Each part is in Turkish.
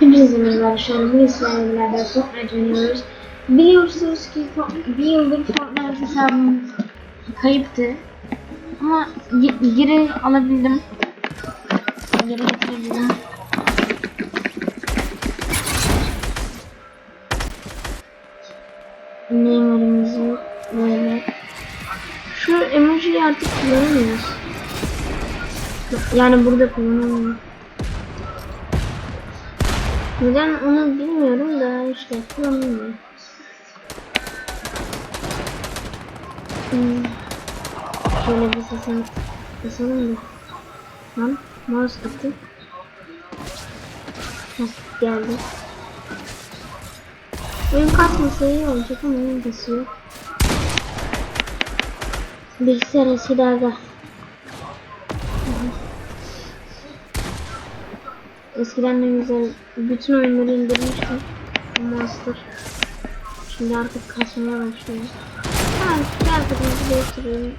Hepinize merhaba arkadaşlar. Bugün sizlerle beraber Fortnite oynuyoruz. Biliyorsunuz ki bir yıldır Fortnite hesabım kayıptı. Ama ge- geri alabildim. Geri getirebildim. Neymar'ımızı böyle. Şu emojiyi artık kullanamıyoruz. Yani burada kullanamıyoruz. Neden onu bilmiyorum da işte kullanılmıyor. Hmm. Şöyle bir sesini kısalım da. Lan mouse gitti. Heh, geldi. Oyun kasmasa iyi olacak ama oyun kasıyor. Bilgisayar eskilerde. Eskiden ne güzel bütün oyunları indirmiştim. Master. Şimdi artık kasmaya başlıyor. Ha, kıyafetimizi değiştirelim.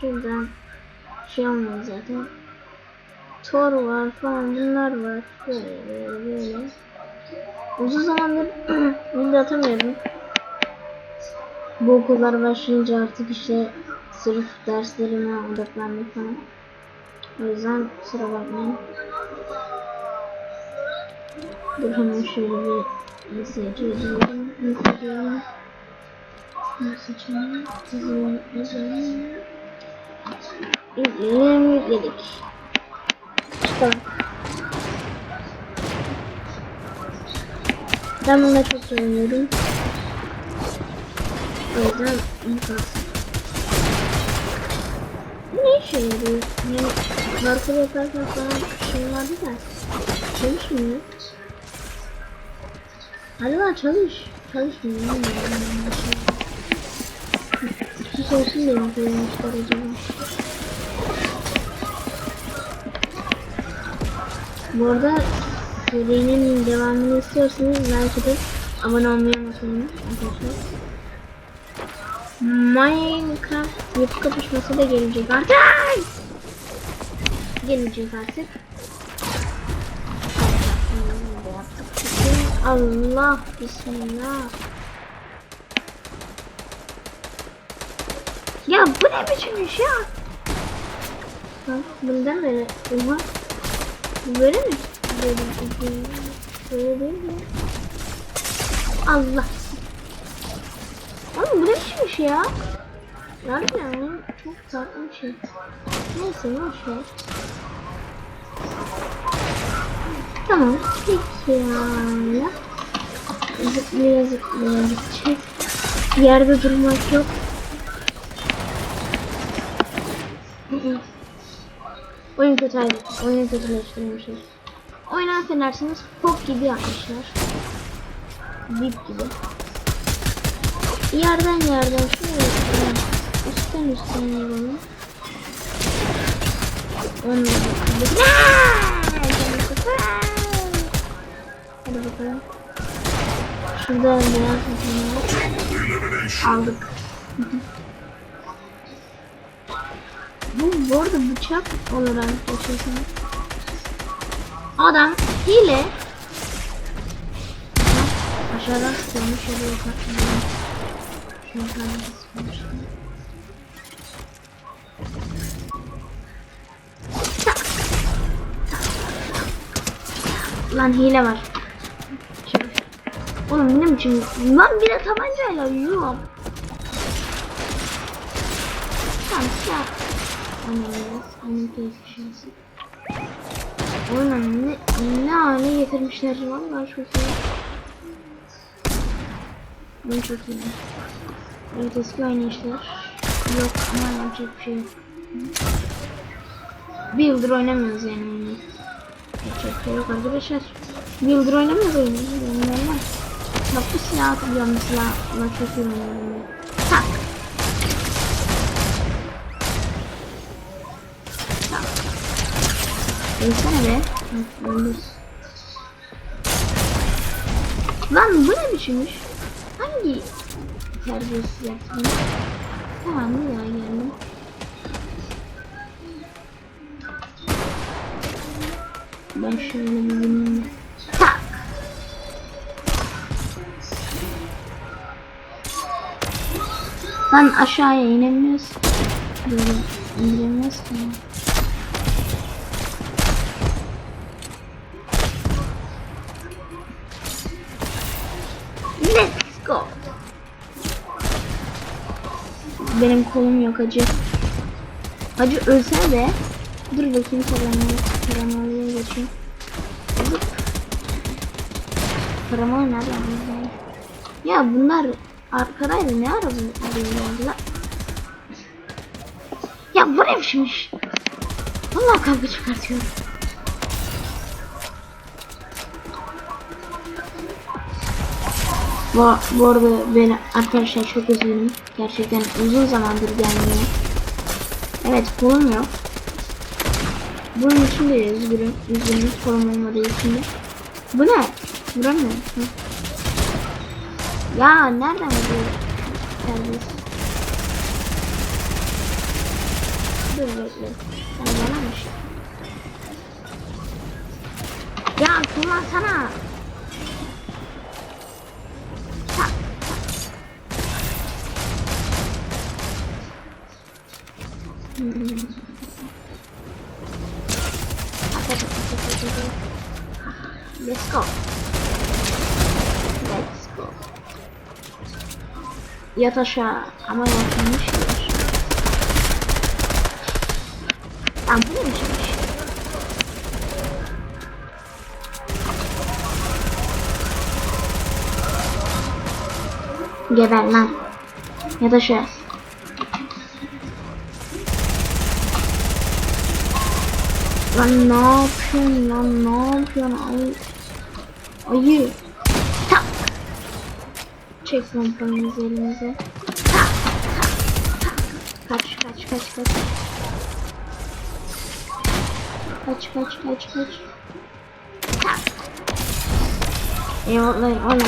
Şuradan şey olmuyor zaten. Thor var falan bunlar var. Böyle böyle. Uzun zamandır video atamıyordum. Bu okullar başlayınca artık işte sırf derslerime odaklandım falan. O yüzden kusura bakmayın. Dur hemen şöyle bir mesaj yazıyorum. Yazıyorum. Mesajını yazıyorum. Yazıyorum. İzleyelim yükledik. Çıkalım. Ben bununla çok seviniyorum. O yüzden imkansız. Ne işe yarıyor? Yani parkur yaparken falan şey vardı da çalışmıyor. Hadi lan çalış. Çalışmıyor. Bilmiyorum. Sus olsun diye koymuşlar acaba? Bu arada serinin devamını istiyorsanız belki de abone olmayı unutmayın arkadaşlar. Minecraft yapı kapışması da gelecek artık. Gelecek artık. Allah bismillah. Ya bu ne biçim iş ya? Ha, bundan böyle. Oha. Böyle mi? Böyle, böyle, böyle değil mi? Allah. Oğlum bu ne biçim iş ya? Harbiden çok tatlı bir şey. Neyse boş ver. Tamam. Peki ya. Zıplaya zıplaya gideceğiz. Yerde durmak yok. Oyun kötü ayrı. Oyunu kötüleştirmişler. Oyunu affedersiniz pop gibi yapmışlar. Bip gibi. Yerden yerden şöyle üstten üstten yapalım. Onunla bakalım. Hadi bakalım. Şurada beyaz makineler aldık. Bu bu arada bıçak olarak geçiyorsunuz. Adam hile. Aşağıdan sıkılmış da yukarıdan. Yukarıdan sıkılmış. Lan hile var. Oğlum benim için lan bir de tabancayla yiyorum. Tamam. Anlayacağız. Anlayın peyzajımızı. Oğlum ne, ne hale getirmişler vallahi çok iyi. Ben çok iyi. Evet eski oynayışlar. Yok ama yapacak bir şey yok. Bir yıldır oynamıyoruz yani. Yapacak bir şey yok arkadaşlar. Bir yıldır oynamıyoruz. Bak bu silah hatırlıyorum mesela. Bak çok ben. Tak. Tak. Ölsene be. Hı, Öldür. Lan bu ne biçimmiş? Hangi terbiyesiz yaptı bunu? Tamam mı ya geldim. Ben şöyle bir Lan aşağıya inemiyoruz. Böyle indiremiyoruz ki. Let's go. Benim kolum yok acı. Hacı ölsene de. Dur bakayım. Taramalıya geçeyim. Taramalı nereden? Ya bunlar arkadaydı ne ara bu arıyorlar? Ya bu ne biçim iş? Vallahi kavga çıkartıyorum. Bu, bu arada ben arkadaşlar çok üzgünüm. Gerçekten uzun zamandır gelmiyor. Evet kolum yok. Bunun için de üzgünüm. Üzgünüm kolum olmadığı için de. Bu ne? Vuramıyorum. Hı. Ya nereden oluyor? Gelmiş. Dur bekle. Sen bana mı şey? Ya kullansana. Tak. tak. Hmm. Yat aşağı ama yatmış. Lan bu ne biçim iş? Geber lan. Yat aşağı. Lan ne yapıyorsun lan ne yapıyorsun ay ayı tak çeksin paramızı elimize. Kaç kaç kaç kaç. Kaç kaç kaç kaç. Eyvallah ona.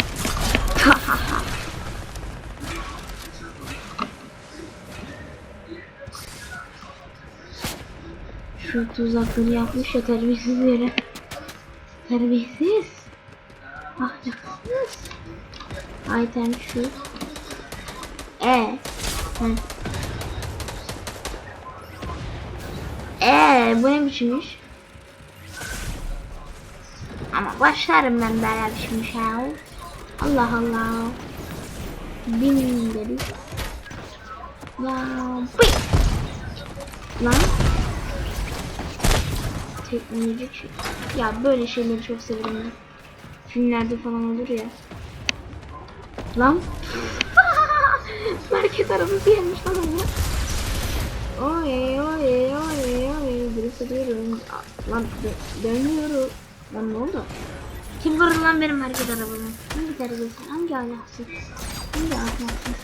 Şu tuzakları yapmış ya terbiyesiz yere. Terbiyesiz. Ahlaksız. Item şu. E. Hı. E bu ne biçim? Ama başlarım ben böyle biçim iş ya. Allah Allah. Bin dedik. Ya bıy. Lan teknoloji ç- ya böyle şeyleri çok severim ben. Filmlerde falan olur ya. Lan. Merkez arabası gelmiş lan onu. Oy oy oy oy birisi ediyorum. Aa, Lan dö- dönüyorum. Lan ne oldu? Kim vurdu lan benim merkez arabamı? Hangi terbiyesi? Hangi ahlaksız? Hangi ahlaksız?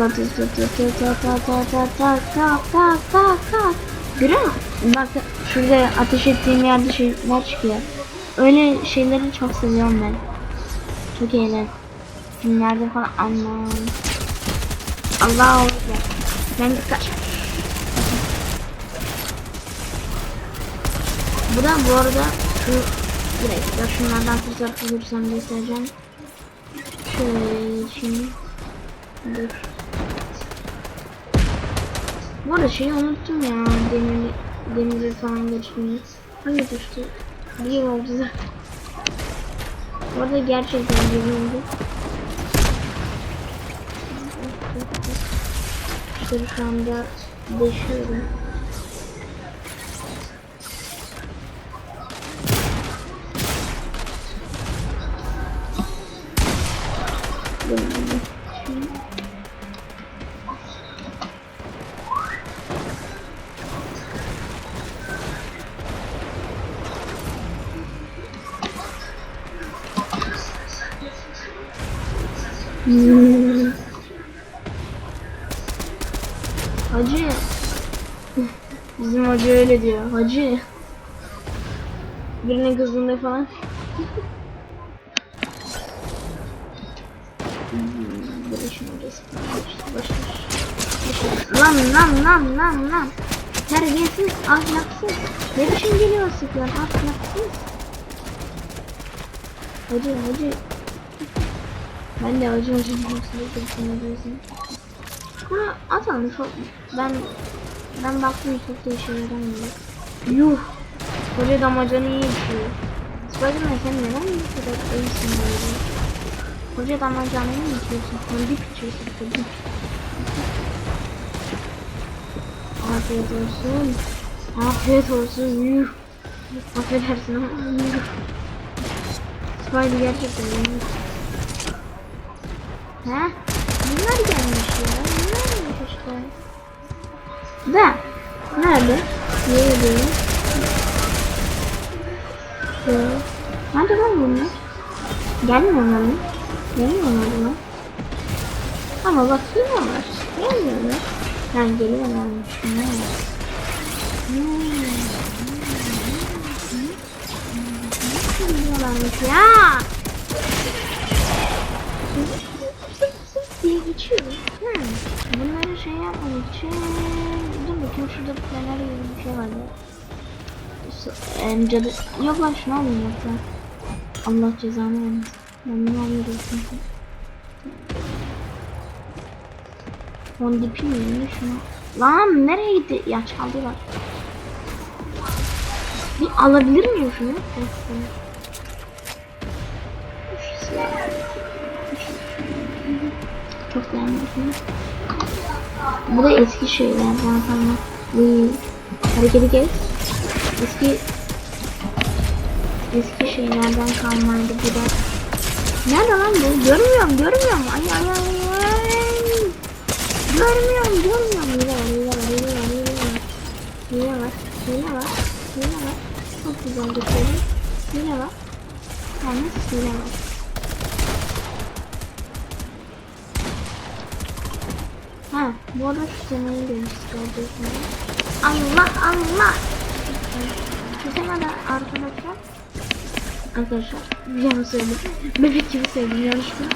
Ta ta ta ta ta ta ta ta ta ta ta ta ta ta Görüyor musun? Bak şurada ateş ettiğim yerde şeyler çıkıyor. Öyle şeyleri çok seviyorum ben. Çok eğlen. Filmlerde falan anlam. Allah Allah. Ben kaç. Bu da bu arada şu bir dakika şunlardan fırsat bulursam göstereceğim. Şöyle şimdi. Dur. Bu arada şeyi unuttum ya. Demir, demiri falan geçmeyi. Hangi tuştu? Bir yıl oldu zaten. Bu arada gerçekten bir yıl oldu. Şu anda deşiyorum. Öyle diyor. Hacı. Birine kızdığında falan. Lan lan lan lan lan. Terbiyesiz, ahlaksız. Ne biçim geliyor sıkıyor ahlaksız. Hacı hacı. Ben de hacı hacı diyorsun. Sen diyorsun. Bunu atalım çok. Ben ben baktım çok da işe yaramıyor. Yuh. Koca damacanı iyi içiyor. Spiderman sen neden bu kadar iyisin böyle? Koca damacanı mı içiyorsun? Sen içiyorsun. Sen dip. Afiyet olsun. Afiyet olsun. Yuh. Affedersin ama yuh. Spider gerçekten yuh. He? Bunlar gelmiş Da. Nerede? Nerede? Şöyle. Nerede lan bunlar? Gelmiyorlar mı? Gelmiyorlar mı? Ama bak geliyorlar. Gelmiyorlar. Yani geliyorlarmış. Ne? Geliyorlarmış ya. diye geçiyor. Hmm. Bunları şey yapmak için... Dur bakayım şurada planer gibi bir şey vardı. Em, cadı... Yok lan şunu alayım yoksa. Allah cezanı vermesin. Ben bunu alıyorum çünkü. Son dipi mi ne şunu? Lan nereye gitti? Ya çaldılar. Bir alabilir miyim şunu? Evet, Çok beğendim. Bu da eski şeyler zaten. Bu hareketi kes. Eski eski şeylerden kalmaydı bu da. Nerede lan bu? Görmüyorum, görmüyorum. Ay ay ay ay. Görmüyorum, görmüyorum. Hile var, hile var, hile var, hile var. Hile var, hile var, hile var. Çok güzel götürdüm. Hile var. Yalnız hile var. Bu arada seneyi demiştik Allah Allah. Bu sene de arkadaşlar Arkadaşlar yana söyledim. Bebek gibi sevdim yanlışlıkla.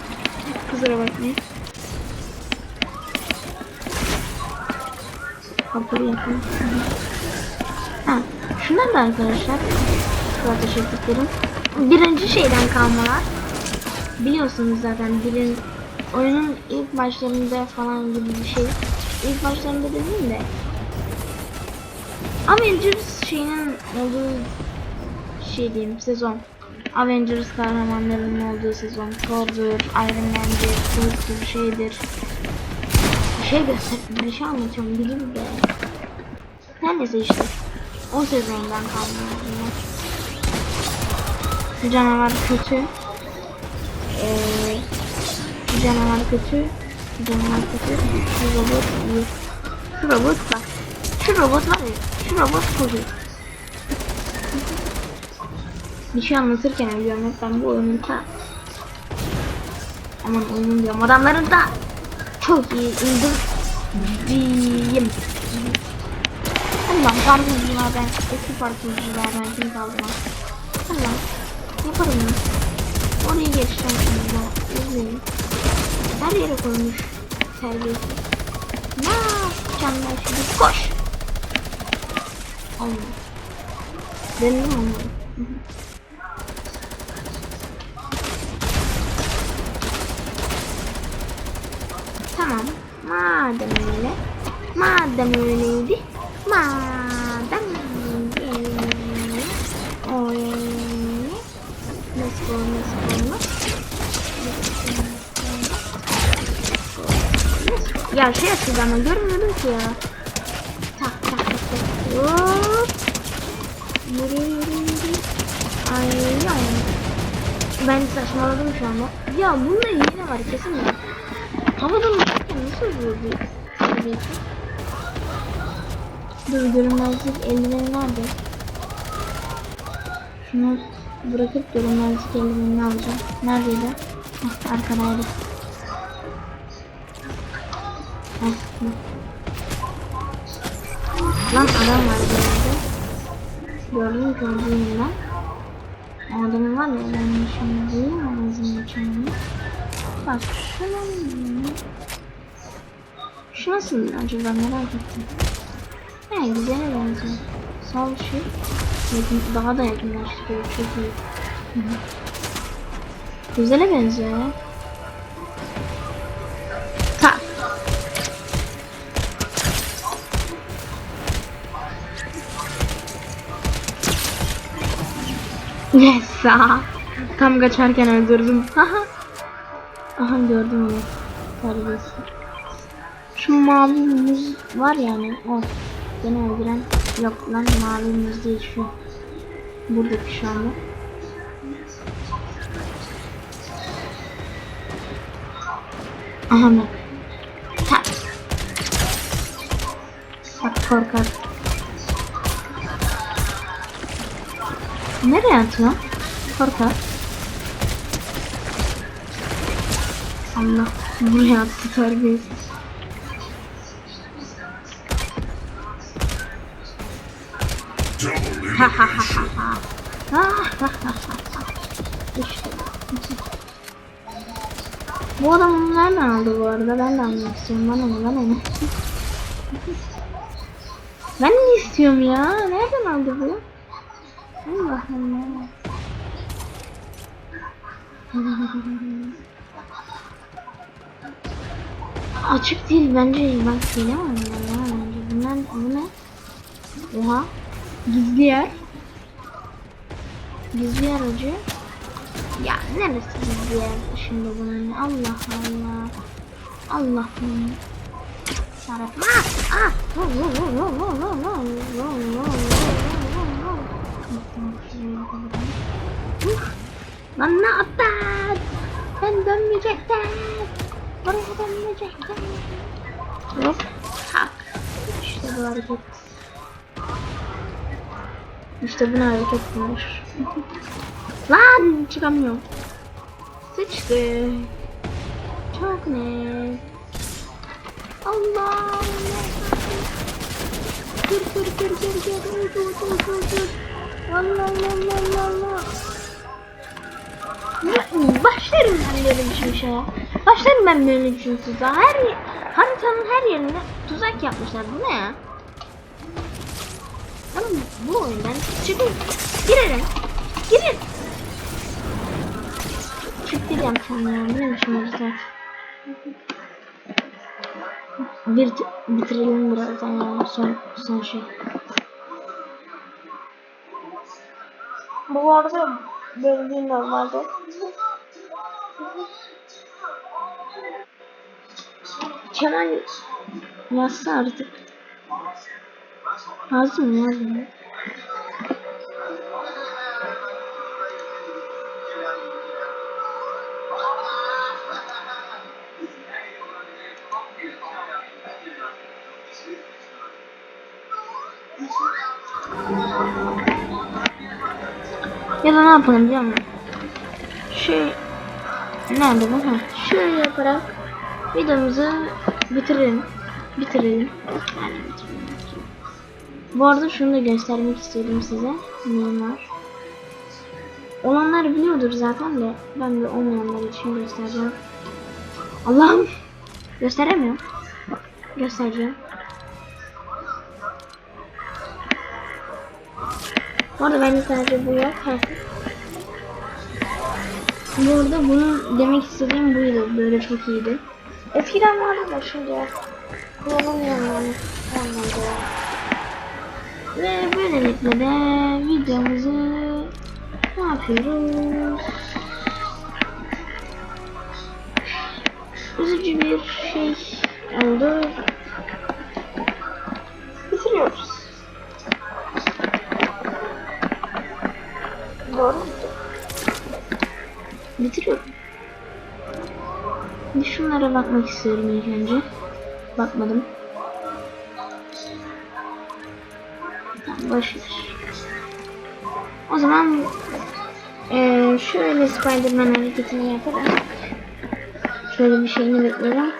Kusura bakmayın. Kapıyı yapayım. Ha, şunlar da arkadaşlar. Şu ateş ettiklerim. Birinci şeyden kalmalar. Biliyorsunuz zaten birin oyunun ilk başlarında falan gibi bir şey. İlk başlarında demeyeyim de. Avengers şeyinin olduğu şey diyeyim sezon. Avengers kahramanlarının olduğu sezon. Thor'dur, Iron Man'dir, Hulk'tur, şeydir. Bir şey göster, bir şey anlatıyorum bileyim de. Her neyse işte. O sezondan kalma bunlar. Canavar kötü. Ee, canavar kötü. Canavar kötü. Şu robot iyi. Şu robot bak. Şu robot var ya. Şu robot iyi. Bir şey anlatırken ölüyorum hep ben bu oyunun ta Aman oyunun diyorum adamların da Çok iyi indiriyim Allah'ım parkurcular ben eski parkurcular ben kim kaldım Allah'ım yaparım ya Oraya geçeceğim şimdi izleyin Her yere koymuş terbiyesiz Ne yapacağım ben şimdi koş Allah Denedim onu Tamam. Madem öyle. Madem öyleydi. Madem öyle. Öyle. Let's go, Ya şey yapıyordu ama görmüyorum ki ya. Tak tak tak tak. Hop. Yürü yürü yürü. Ay ya. Ben saçmaladım şu anda. Ya bunda yine var kesin ya. Havadan uçarken nasıl oluyor bu? Dur görünmezlik eldiveni nerede? Şunu bırakıp görünmezlik eldivenini alacağım. Neredeydi? Hah arkadaydı. Lan adam var yerde. Gördüm gördüğüm ben. O adamın var ya ben şimdi ağzını açanını. Bak şunun... Şu nasıl acaba merak ettim. He güzel benziyor. Sağ ol şey. Yakın, daha da yakınlaştırıyor çok iyi. Güzele benziyor ya. Yes. Tam kaçarken öldürdüm. Aha gördüm onu. Terbiyesiz. Şu mavi var yani o. Beni öldüren yok lan mavi muz değil şu. Buradaki şu anda. Aha bak. Tak. Bak korkak. Nereye atıyor? Korkak. Allah buraya attı terbiyesiz. Ha ha ha ha ha. İşte. Bu adam onu nereden aldı bu arada? Ben de almak istiyorum. Bana ne bana ne? ben de istiyorum ya. Nereden aldı bu? Açık değil bence var bunlar ya bence. Bunlar bu ne? Oha. Gizli yer. Gizli yer acı. Ya neresi gizli yer şimdi bunun? Allah Allah. Allah'ım. Şarap. Ah! Ah! Lan ne yaptın? Ben dönmeyecektim. Oraya dönmeyecektim. Hop. Tak. İşte bu hareket. İşte buna hareket denir. Lan çıkamıyorum. Sıçtı. Çok net. Allah. Dur dur dur dur dur dur dur dur dur. Allah Allah Allah Allah. Ya, Başlarım ben böyle bir şey şeye. Başlarım ben böyle bir şey size. Her haritanın her yerine tuzak yapmışlar. Bu ne ya? Oğlum bu oyundan çıkın. Girelim. Girin. Çık diyeceğim sana ya. Neymiş orası? Bir bitirelim birazdan ya. Son, son şey. Bu arada böyle değil normalde. Kenan yazsın artık. Lazım ya benim. Thank you. Ya da ne yapalım biliyor musun? Şey nerede bu? Ha, şöyle yaparak videomuzu bitirelim. Bitirelim. Yani bitirelim. Bu arada şunu da göstermek istiyorum size. Neyim var? Olanlar biliyordur zaten de ben de olmayanlar için göstereceğim. Allah'ım gösteremiyorum. Göstereceğim. Bu arada bende sadece bu yok. Heh. Bu arada bunu demek istediğim buydu. Böyle çok iyiydi. Eskiden vardı da şimdi kullanamıyorum yani. Olmadı. Ve böylelikle de videomuzu ne yapıyoruz? Üzücü bir şey oldu. Bitiriyorum. Bir şunlara bakmak istiyorum ilk önce. Bakmadım. Tamam. O zaman eee şöyle Spider-Man hareketini yaparak şöyle bir şeyini bekleyelim.